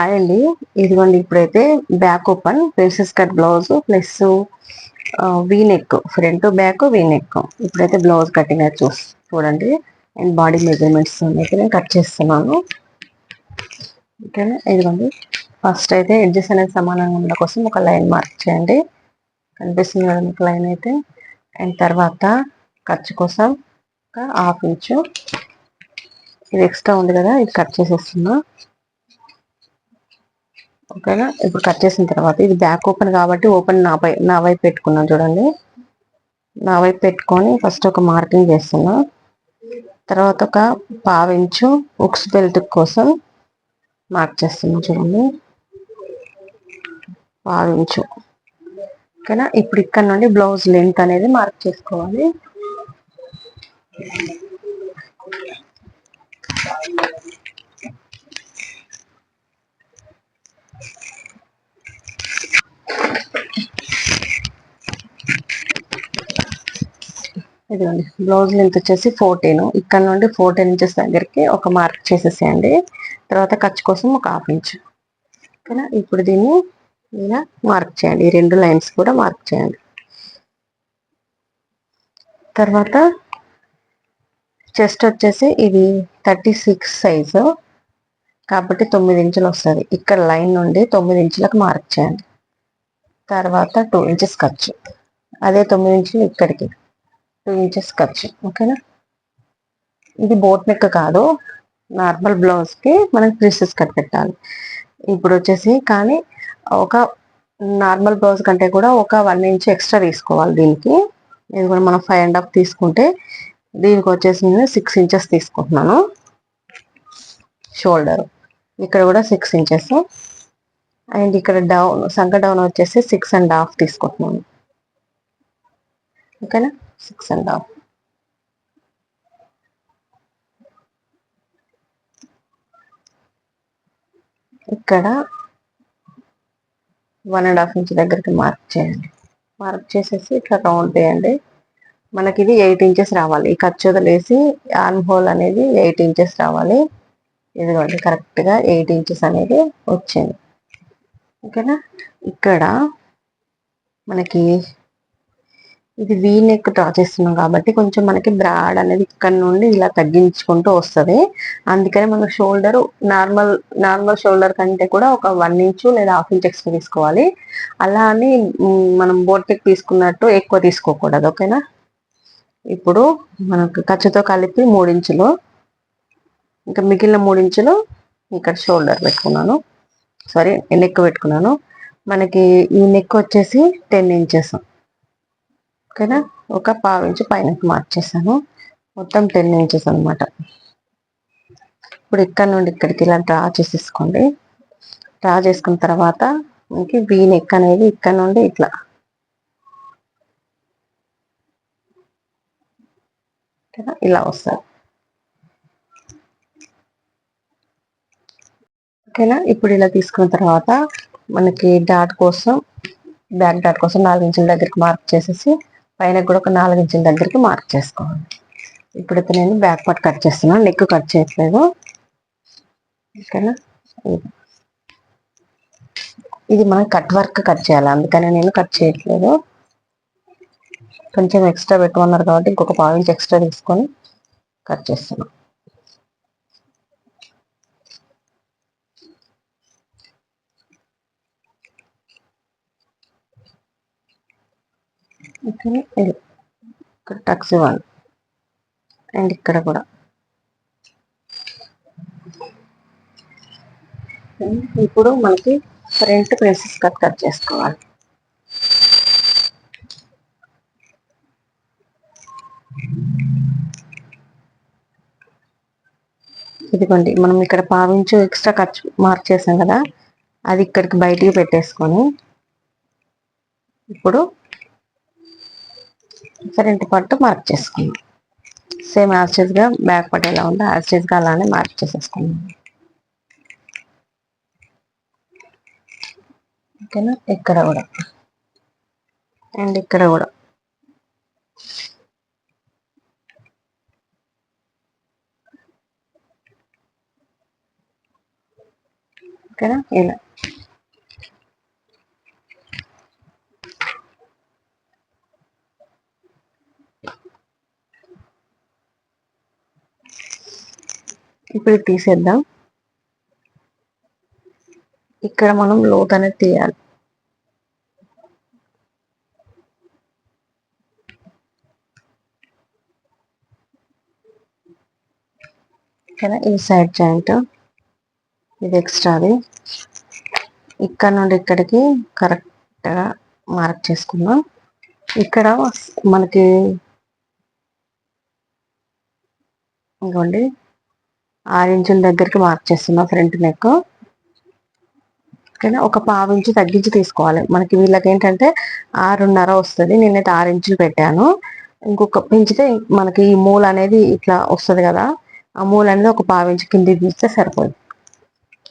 Hi అండి. ఇదిగోండి ఇప్పుడైతే back open princess cut blouse plus V neck front back V neck ఇప్పుడైతే blouse cutting అయితే చూసి చూడండి. అండ్ బాడీ మెజర్మెంట్స్ అయితే నేను కట్ చేస్తున్నాను. ఓకేనా ఇదిగోండి. ఫస్ట్ అయితే ఎడ్జెస్ అనేది సమానంగా ఉండడం కోసం ఒక లైన్ మార్క్ చేయండి. కనిపిస్తుంది కదా మీకు లైన్ అయితే? అండ్ తర్వాత ఖర్చు కోసం ఒక హాఫ్ ఇంచు. ఇది ఎక్స్ట్రా ఉంది కదా ఇది కట్ చేసేస్తున్నా. ఓకేనా ఇప్పుడు కట్ చేసిన తర్వాత ఇది బ్యాక్ ఓపెన్ కాబట్టి ఓపెన్ నా పై నా వైపు పెట్టుకున్నాను చూడండి. నా వైపు పెట్టుకొని ఫస్ట్ ఒక మార్కింగ్ చేస్తున్నా. తర్వాత ఒక పావించు ఉక్స్ బెల్ట్ కోసం మార్క్ చేస్తున్నాం చూడండి. పావించు ఓకేనా? ఇప్పుడు ఇక్కడ నుండి బ్లౌజ్ లెంత్ అనేది మార్క్ చేసుకోవాలి. ఇదిగోండి బ్లౌజ్ లెంత్ వచ్చేసి ఫోర్టీన్ ఇక్కడ నుండి ఫోర్టీన్ ఇంచెస్ దగ్గరికి ఒక మార్క్ చేసేసేయండి. తర్వాత ఖర్చు కోసం ఒక హాఫ్ ఇంచ్ ఓకేనా? ఇప్పుడు దీన్ని ఇలా మార్క్ చేయండి. ఈ రెండు లైన్స్ కూడా మార్క్ చేయండి. తర్వాత చెస్ట్ వచ్చేసి ఇది థర్టీ సిక్స్ సైజు కాబట్టి తొమ్మిది ఇంచులు వస్తుంది. ఇక్కడ లైన్ నుండి తొమ్మిది ఇంచులకు మార్క్ చేయండి. తర్వాత టూ ఇంచెస్ ఖర్చు. అదే తొమ్మిది ఇంచులు ఇక్కడికి. టూ ఇంచెస్ ఖర్చు ఓకేనా ఇది బోట్ నెక్ కాదు. నార్మల్ బ్లౌజ్కి మనం ప్రిసెస్ కట్ పెట్టాలి. ఇప్పుడు వచ్చేసి కానీ ఒక నార్మల్ బ్లౌజ్ కంటే కూడా ఒక వన్ ఇంచ్ ఎక్స్ట్రా తీసుకోవాలి దీనికి. ఇది కూడా మనం ఫైవ్ అండ్ హాఫ్ తీసుకుంటే దీనికి వచ్చేసి నేను సిక్స్ ఇంచెస్ తీసుకుంటున్నాను. షోల్డర్ ఇక్కడ కూడా సిక్స్ ఇంచెస్ అండ్ ఇక్కడ డౌన్ సంక డౌన్ వచ్చేసి సిక్స్ అండ్ హాఫ్ తీసుకుంటున్నాను. ఓకేనా సిక్స్ అండ్ హాఫ్ ఇక్కడ వన్ అండ్ హాఫ్ ఇంచ్ దగ్గరికి మార్క్ చేయండి. మార్క్ చేసేసి ఇట్లా రౌండ్ చేయండి. మనకి ఇది ఎయిట్ ఇంచెస్ రావాలి. ఈ ఖర్చు వదిలేసి ఆర్మ్ హోల్ అనేది ఎయిట్ ఇంచెస్ రావాలి. ఇదిగోండి కరెక్ట్గా ఎయిట్ ఇంచెస్ అనేది వచ్చింది. ఓకేనా ఇక్కడ మనకి ఇది వీ నెక్ డ్రా చేస్తున్నాం కాబట్టి కొంచెం మనకి బ్రాడ్ అనేది ఇక్కడ నుండి ఇలా తగ్గించుకుంటూ వస్తుంది. అందుకని మనం షోల్డర్ నార్మల్ నార్మల్ షోల్డర్ కంటే కూడా ఒక వన్ ఇంచు లేదా హాఫ్ ఇంచ్ ఎక్స్ట్రా తీసుకోవాలి. అలా అని మనం బోట్ నెక్ తీసుకున్నట్టు ఎక్కువ తీసుకోకూడదు ఓకేనా? ఇప్పుడు మనకు ఖర్చుతో కలిపి మూడించులు ఇంకా మిగిలిన మూడించులు ఇక్కడ షోల్డర్ పెట్టుకున్నాను. సారీ నెక్ పెట్టుకున్నాను. మనకి ఈ నెక్ వచ్చేసి టెన్ ఇంచెస్. ఓకేనా? ఒక పావు ఇంచు పైన మార్చేసాను మొత్తం టెన్ ఇంచెస్ అనమాట ఇప్పుడు ఇక్కడ నుండి ఇక్కడికి ఇలా డ్రా చేసేసుకోండి. డ్రా చేసుకున్న తర్వాత మనకి వీ నెక్ అనేది ఇక్కడ నుండి ఇట్లా. ఇలా వస్తుంది. ఓకేనా? ఇప్పుడు ఇలా తీసుకున్న తర్వాత మనకి డాట్ కోసం బ్యాక్ డాట్ కోసం నాలుగు ఇంచుల దగ్గరికి మార్క్ చేసేసి పైన కూడా ఒక నాలుగు ఇంచుల దగ్గరికి మార్క్ చేసుకోవాలి. ఇప్పుడైతే నేను బ్యాక్ పార్ట్ కట్ చేస్తున్నాను నెక్ కట్ చేయట్లేదు. ఓకేనా? ఇది. మనం కట్ వర్క్ కట్ చేయాలి. అందుకని నేను కట్ చేయట్లేదు. కొంచెం ఎక్స్ట్రా పెట్టుకున్నారు కాబట్టి ఇంకొక పావు ఇంచ్ ఎక్స్ట్రా తీసుకొని కట్ చేస్తున్నాను ఇక్కడ టక్స్ ఇవ్వాలి. అండ్ ఇక్కడ కూడా. ఇప్పుడు మనకి ఫ్రంట్ ప్రిన్సెస్ కట్ కట్ చేసుకోవాలి. ఇదిగోండి మనం ఇక్కడ పావించు ఎక్స్ట్రా ఖర్చు మార్చేసాం కదా అది ఇక్కడికి బయటికి పెట్టేసుకొని ఇప్పుడు ఫ్రంట్ పట్టు మార్క్ చేసుకుందాం సేమ్గా బ్యాక్ పట్టు ఎలా ఉందో గా అలానే మార్క్ చేసేసుకుందాం ఓకేనా? ఇక్కడ కూడా. అండ్ ఇక్కడ కూడా. ఓకేనా? ఇలా. ఇప్పుడు తీసేద్దాం. ఇక్కడ మనం లోత్ అనేది తీయాలి. ఇక్కడ ఈ సైడ్ జాయింట్. ఇది ఎక్స్ట్రాది ఇక్కడ నుండి ఇక్కడికి కరెక్ట్గా మార్క్ చేసుకుందాం. ఇక్కడ మనకి ఇంకోండి ఆరు ఇంచుల దగ్గరికి మార్క్ చేస్తున్నా ఫ్రంట్ నెక్. ఓకేనా? ఒక పావు ఇంచు తగ్గించి తీసుకోవాలి. మనకి వీళ్ళకి ఏంటంటే ఆరున్నర వస్తుంది. నేనైతే ఆరు ఇంచులు పెట్టాను. ఇంకొక పెంచితే మనకి ఈ మూల అనేది ఇట్లా వస్తుంది కదా. ఆ మూల అనేది ఒక పావు ఇంచు కింది తీస్తే సరిపోదు.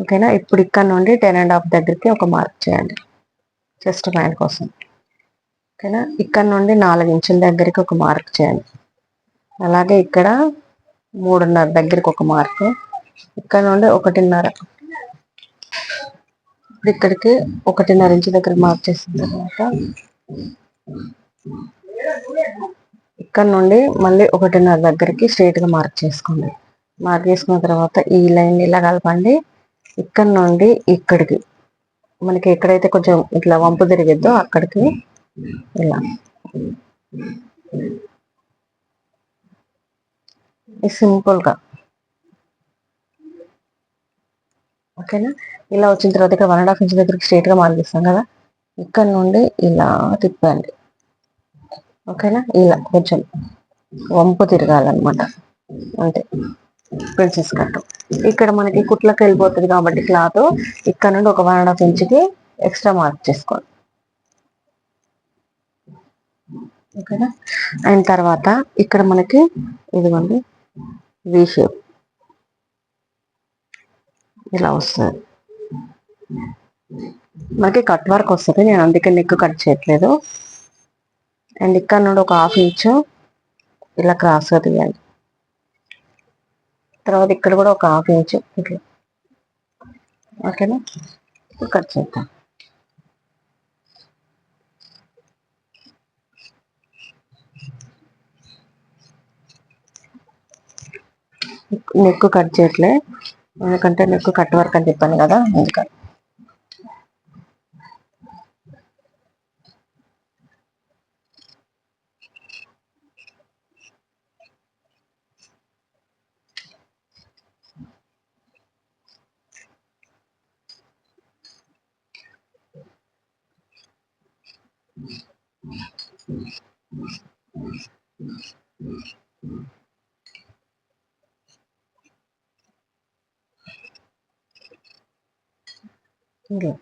ఓకేనా? ఇప్పుడు ఇక్కడ నుండి టెన్ అండ్ హాఫ్ దగ్గరికి ఒక మార్క్ చేయండి. చెస్ట్ ప్యాంట్ కోసం. ఓకేనా? ఇక్కడ నుండి నాలుగు ఇంచుల దగ్గరికి ఒక మార్క్ చేయండి. అలాగే ఇక్కడ మూడున్నర దగ్గరికి ఒక మార్క్. ఇక్కడ నుండి ఒకటిన్నర. ఇప్పుడు ఇక్కడికి ఒకటిన్నర ఇంచు దగ్గర మార్క్ చేసిన తర్వాత ఇక్కడ నుండి మళ్ళీ ఒకటిన్నర దగ్గరికి స్ట్రైట్గా మార్క్ చేసుకోండి. మార్క్ చేసుకున్న తర్వాత ఈ లైన్ ఇలా కలపండి. ఇక్కడ నుండి ఇక్కడికి. మనకి ఎక్కడైతే కొంచెం ఇట్లా వంపు తిరిగిద్దో అక్కడికి ఇలా. సింపుల్గా ఓకేనా? ఇలా వచ్చిన తర్వాత ఇక్కడ వన్ అండ్ హాఫ్ ఇంచ్ దగ్గరికి స్ట్రేట్గా మార్గిస్తాం కదా? ఇక్కడ నుండి ఇలా తిప్పండి. ఓకేనా? ఇలా కొంచెం వంపు తిరగాలన్నమాట. అంతే. ప్రిన్సెస్ కట్ ఇక్కడ మనకి కుట్లకు వెళ్ళిపోతుంది కాబట్టి క్లాత్ ఇక్కడ నుండి ఒక వన్ అండ్ హాఫ్ ఇంచ్కి ఎక్స్ట్రా మార్క్ చేసుకోండి ఓకేనా? అయిన తర్వాత ఇక్కడ మనకి ఇదిగోండి. వి షేప్ ఇలా వస్తుంది. మనకి కట్ వర్క్ వస్తుంది. నేను అందుకే నెక్ కట్ చేయట్లేదు. అండ్ ఇక్కడ నుండి ఒక హాఫ్ ఇంచ్ ఇలా క్రాస్గా తీయాలి. తర్వాత ఇక్కడ కూడా ఒక హాఫ్ ఇంచ్ ఇట్లా. ఓకేనా? ఇప్పుడు కట్ చేద్దాం. నెక్ కట్ చేయట్లే. ఎందుకంటే నెక్ కట్ వర్క్ అని చెప్పాను కదా అందుకని. ఇలా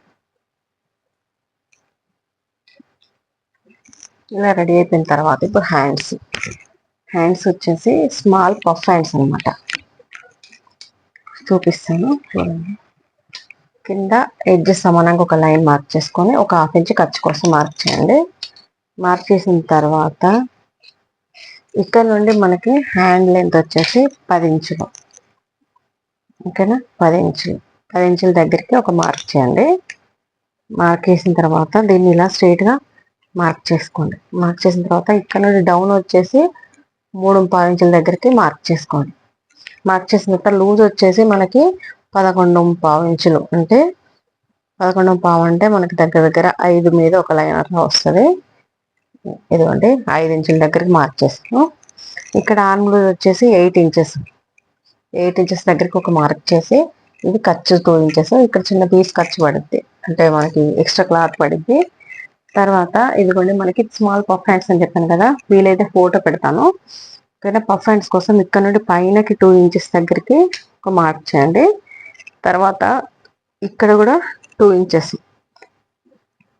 ఇలా రెడీ అయిపోయిన తర్వాత ఇప్పుడు హ్యాండ్స్ హ్యాండ్స్ వచ్చేసి స్మాల్ పఫ్ హ్యాండ్స్ అనమాట చూపిస్తాను చూడండి కింద ఎడ్జ్ సమానంగా ఒక లైన్ మార్క్ చేసుకొని ఒక హాఫ్ ఇంచ్ ఖర్చు కోసం మార్క్ చేయండి. మార్క్ చేసిన తర్వాత ఇక్కడ నుండి మనకి హ్యాండ్ లెంత్ వచ్చేసి పది ఇంచులు. ఓకేనా? పది ఇంచులు. పది ఇంచుల దగ్గరికి ఒక మార్క్ చేయండి. మార్క్ చేసిన తర్వాత దీన్ని ఇలా స్ట్రైట్గా మార్క్ చేసుకోండి. మార్క్ చేసిన తర్వాత ఇక్కడ నుండి డౌన్ వచ్చేసి మూడు పావు ఇంచుల దగ్గరికి మార్క్ చేసుకోండి. మార్క్ చేసిన తర్వాత లూజ్ వచ్చేసి మనకి పదకొండు పావు ఇంచులు అంటే పదకొండు పావు అంటే మనకి దగ్గర దగ్గర ఐదు మీద ఒక లైన్ అట్లా వస్తుంది. ఇదిగోండి ఐదు ఇంచుల దగ్గరికి మార్క్ చేస్తాను ఇక్కడ ఆర్మ్ లూజ్ వచ్చేసి ఎయిట్ ఇంచెస్. ఎయిట్ ఇంచెస్ దగ్గరికి ఒక మార్క్ చేసి ఇది ఖర్చు టూ ఇంచెస్ ఇక్కడ చిన్న పీస్ ఖర్చు పడుద్ది. అంటే మనకి ఎక్స్ట్రా క్లాత్ పడుద్ది. తర్వాత ఇదిగోండి మనకి స్మాల్ పఫ్ హ్యాండ్స్ అని చెప్పాను కదా వీలైతే ఫోటో పెడతాను. ఓకేనా? పఫ్ హ్యాండ్స్ కోసం ఇక్కడ నుండి పైనకి టూ ఇంచెస్ దగ్గరికి ఒక మార్క్ చేయండి. తర్వాత ఇక్కడ కూడా టూ ఇంచెస్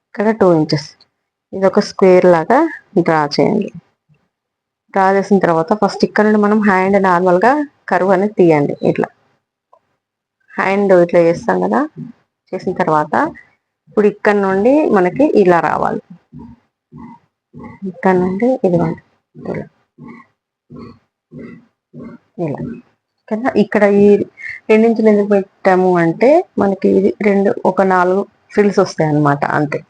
ఇక్కడ టూ ఇంచెస్ ఇది ఒక స్క్వేర్ లాగా డ్రా చేయండి. డ్రా చేసిన తర్వాత ఫస్ట్ ఇక్కడ నుండి మనం హ్యాండ్ నార్మల్గా కరువు అనేది తీయండి. ఇట్లా. హ్యాండ్ ఇట్లా చేస్తాం కదా చేసిన తర్వాత ఇప్పుడు ఇక్కడ నుండి మనకి ఇలా రావాలి. ఇక్కడ నుండి ఇదిగోండి ఇలా. ఇలా. కదా ఇక్కడ ఈ రెండించులు ఎందుకు పెట్టాము అంటే మనకి ఇది రెండు ఒక నాలుగు ఫిల్స్ వస్తాయి అన్నమాట అంతే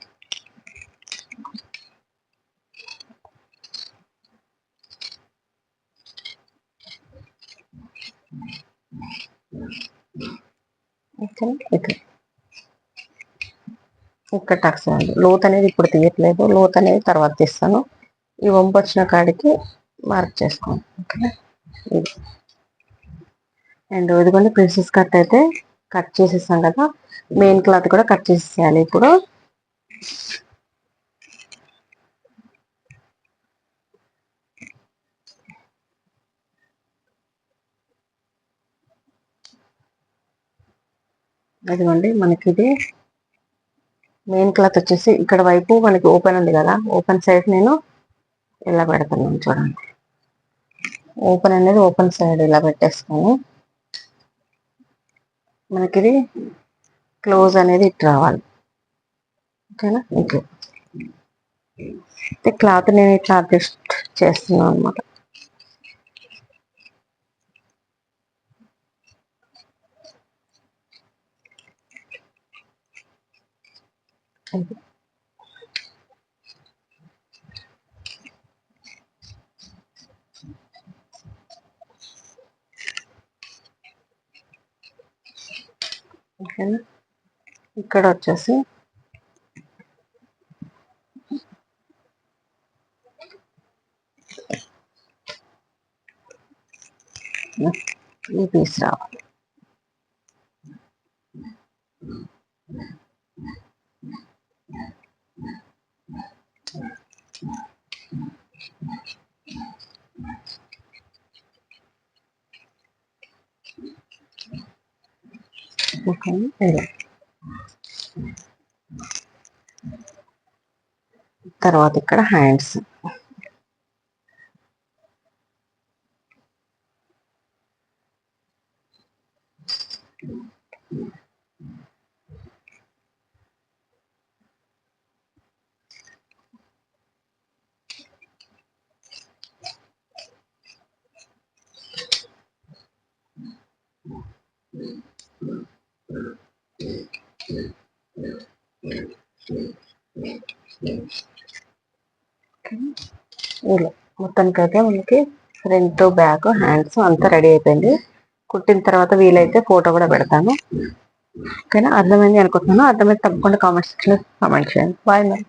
ఓకేనా? ఇక్కడ ఇక్కడ టక్స్ లోత్ అనేది ఇప్పుడు తీయట్లేదు. లోత్ అనేది తర్వాత తీస్తాను. ఈ వంపు వచ్చిన కాడికి మార్క్ చేసుకోండి. ఓకేనా ఇది అండ్ ఇదిగోండి ప్రిన్సెస్ కట్ అయితే కట్ చేసేసాం కదా. మెయిన్ క్లాత్ కూడా కట్ చేసేయాలి ఇప్పుడు. అదిగోండి మనకి ఇది మెయిన్ క్లాత్ వచ్చేసి ఇక్కడ వైపు మనకి ఓపెన్ ఉంది కదా ఓపెన్ సైడ్ నేను ఇలా పెడతాను చూడండి. ఓపెన్ అనేది ఓపెన్ సైడ్ ఇలా పెట్టేస్తాను మనకి ఇది క్లోజ్ అనేది ఇటు రావాలి. ఓకేనా? ఇట్లా అయితే క్లాత్ నేను ఇట్లా అడ్జస్ట్ చేస్తున్నాను అనమాట ఓకేనా ఇక్కడ వచ్చేసి ఈ పీస్ రావాలి. ఓకేనా ఇలా తర్వాత ఇక్కడ హ్యాండ్స్ ఇలా మొత్తానికైతే మనకి ఫ్రంట్ బ్యాక్ హ్యాండ్స్ అంతా రెడీ అయిపోయింది. కుట్టిన తర్వాత వీలైతే ఫోటో కూడా పెడతాను. ఓకేనా? అర్థమైంది అనుకుంటున్నాను. అర్థమైతే తప్పకుండా కామెంట్ సెక్షన్లో కామెంట్ చేయండి. బాయ్ మరి.